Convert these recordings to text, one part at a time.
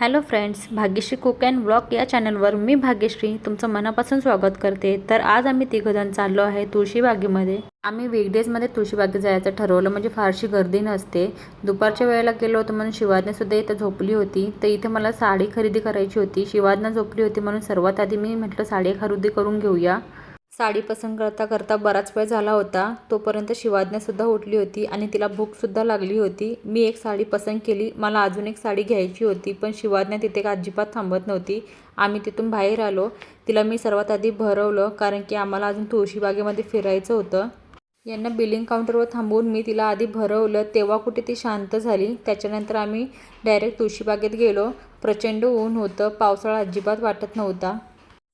Hello friends Bhagyashree cook and blog या चॅनलवर मी भाग्यश्री तुमचं मनापासून स्वागत करते. तर आज आम्ही तिघजण चाललो आहे तुळशीबागेमध्ये. आम्ही वीकडेजमध्ये तुळशीबागेत जायचं ठरवलं म्हणजे फारशी गर्दी नसते. दुपारच्या वेळेला गेलो होतो म्हणून शिवाजनेसुद्धा इथं झोपली होती. तर इथे मला साडी खरेदी करायची होती. शिवाजना झोपली होती म्हणून सर्वात आधी मी म्हटलं साडी खरेदी करून घेऊया. साडी पसंत करता करता बराच वेळ झाला होता. तोपर्यंत शिवाज्ञासुद्धा उठली होती आणि तिला भूकसुद्धा लागली होती. मी एक साडी पसंत केली. मला अजून एक साडी घ्यायची होती पण शिवाज्ञा तिथे का अजिबात थांबत नव्हती. आम्ही तिथून बाहेर आलो. तिला मी सर्वात आधी भरवलं कारण की आम्हाला अजून तुळशीबागेमध्ये फिरायचं होतं. यांना बिलिंग काउंटरवर थांबवून मी तिला आधी भरवलं. तेव्हा कुठे ती शांत झाली. त्याच्यानंतर आम्ही डायरेक्ट तुळशीबागेत गेलो. प्रचंड ऊन होतं. पावसाळा अजिबात वाटत नव्हता.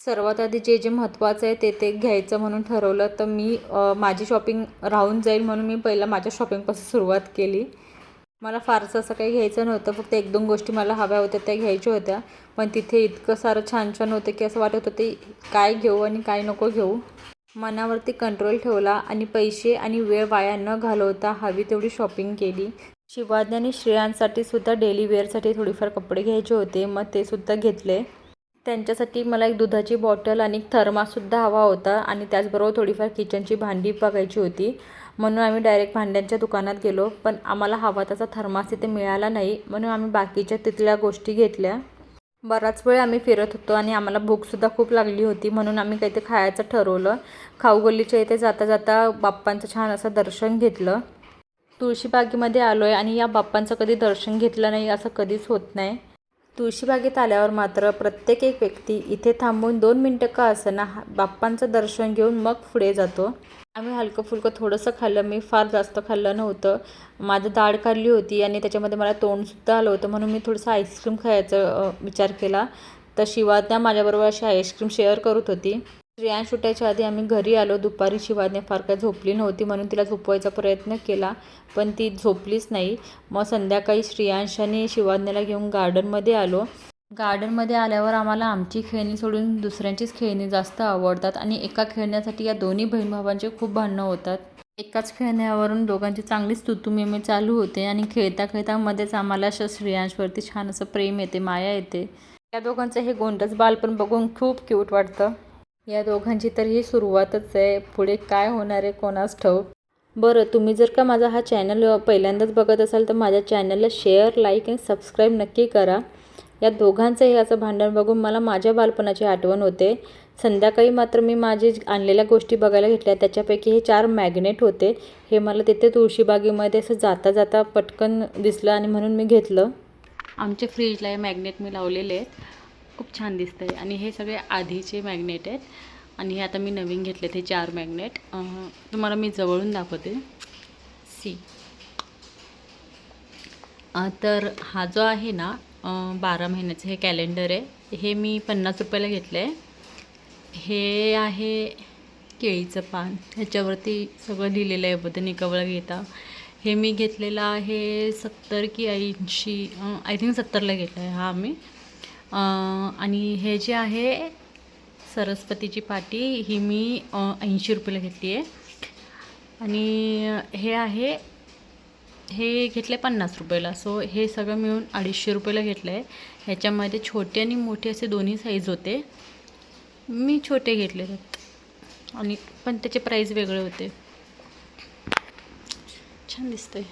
सर्वात आधी जे जे महत्त्वाचं आहे ते ते घ्यायचं म्हणून ठरवलं. तर मी माझी शॉपिंग राहून जाईल म्हणून मी पहिला माझ्या शॉपिंगपासून सुरुवात केली. मला फारसं असं काही घ्यायचं नव्हतं. फक्त एक दोन गोष्टी मला हव्या होत्या त्या घ्यायच्या होत्या. पण तिथे इतकं सारं छान छान होतं की असं वाटत होतं ते काय घेऊ आणि काय नको घेऊ. मनावरती कंट्रोल ठेवला आणि पैसे आणि वेळ वाया न घालवता हवी तेवढी शॉपिंग केली. शिवाजी आणि स्त्रियांसाठी सुद्धा डेली वेअरसाठी थोडीफार कपडे घ्यायचे होते. मग ते सुद्धा घेतले. त्यांच्यासाठी मला एक दुधाची बॉटल आणि थर्मासुद्धा हवा होता आणि त्याचबरोबर थोडीफार किचनची भांडी बघायची होती. म्हणून आम्ही डायरेक्ट भांड्यांच्या दुकानात गेलो पण आम्हाला हवा तसा थर्मास तिथे मिळाला नाही. म्हणून आम्ही बाकीच्या तिथल्या गोष्टी घेतल्या. बराच वेळ आम्ही फिरत होतो आणि आम्हाला भूकसुद्धा खूप लागली होती म्हणून आम्ही काहीतरी खायचं ठरवलं. खाऊगल्लीच्या इथे जाता जाता बाप्पांचं छान असं दर्शन घेतलं. तुळशीबागेमध्ये आलो आहे आणि या बाप्पांचं कधी दर्शन घेतलं नाही असं कधीच होत नाही. तुळशीबागेत आल्यावर मात्र प्रत्येक एक व्यक्ती इथे थांबून दोन मिनटं का असताना बाप्पांचं दर्शन घेऊन मग पुढे जातो. आम्ही हलकं फुलकं थोडंसं खाल्लं मी फार जास्त खाल्लं नव्हतं. माझं दाढ काढली होती आणि त्याच्यामध्ये मला तोंडसुद्धा आलं होतं म्हणून मी थोडंसं आईस्क्रीम खायचं विचार केला. तर शिवाज्ञा माझ्याबरोबर अशी आईस्क्रीम शेअर करत होती. श्रेयांश सुटायच्या आधी आम्ही घरी आलो. दुपारी शिवाने फार काय झोपली नव्हती म्हणून तिला झोपवायचा प्रयत्न केला पण ती झोपलीच नाही. मग संध्याकाळी श्रेयांश आणि शिवाज्ञाला घेऊन गार्डनमध्ये आलो. गार्डनमध्ये आल्यावर आम्हाला आमची खेळणी सोडून दुसऱ्यांचीच खेळणी जास्त आवडतात आणि एका खेळण्यासाठी या दोन्ही बहीण भावांचे खूप भांडणं होतात. एकाच खेळण्यावरून दोघांची चांगलीच तुतुमेमे चालू होते आणि खेळता खेळता मध्येच आम्हाला अशा श्रेयांशवरती छान असं प्रेम येते माया येते. या दोघांचं हे गोंडस बालपण बघून खूप क्यूट वाटतं. या दोघांची तर ही सुरुवातच आहे. पुढे काय होणार आहे कोणास ठाऊक? बरं तुम्ही जर का माझा हा चॅनल पहिल्यांदाच बघत असाल तर माझ्या चॅनलला शेअर लाईक आणि सबस्क्राईब नक्की करा. या दोघांचं हे असं भांडण बघून मला माझ्या बालपणाची आठवण होते. संध्याकाळी मात्र मी माझी आणलेल्या गोष्टी बघायला घेतल्या. त्याच्यापैकी हे चार मॅग्नेट होते. हे मला तिथे तुळशीबागेमध्ये असं जाता जाता पटकन दिसलं आणि म्हणून मी घेतलं. आमच्या फ्रीजला हे मॅग्नेट मी लावलेले आहेत. खूप छान दिसत आहे आणि हे सगळे आधीचे मॅग्नेट आहेत. आणि हे आता मी नवीन घेतले ते चार मॅग्नेट तुम्हाला मी जवळून दाखवते. सी तर हा जो आहे ना बारा महिन्याचं हे कॅलेंडर आहे. हे मी पन्नास रुपयाला घेतलं आहे हे आहे केळीचं पान. ह्याच्यावरती सगळं लिहिलेलं आहे बद्दल निकवळ घेता. हे मी घेतलेलं आहे सत्तर की ऐंशी आय थिंक सत्तरला घेतलं आहे हा मी आणि हे जे आहे सरस्वतीची पाटी ही मी ऐंशी रुपयाला घेतली आहे. आणि हे आहे हे घेतलं आहे पन्नास रुपयाला. सो हे सगळं मिळून अडीचशे रुपयाला घेतलं आहे. ह्याच्यामध्ये छोटे आणि मोठे असे दोन्ही साईज होते. मी छोटे घेतले आणि पण त्याचे प्राईज वेगळे होते. छान दिसतंय.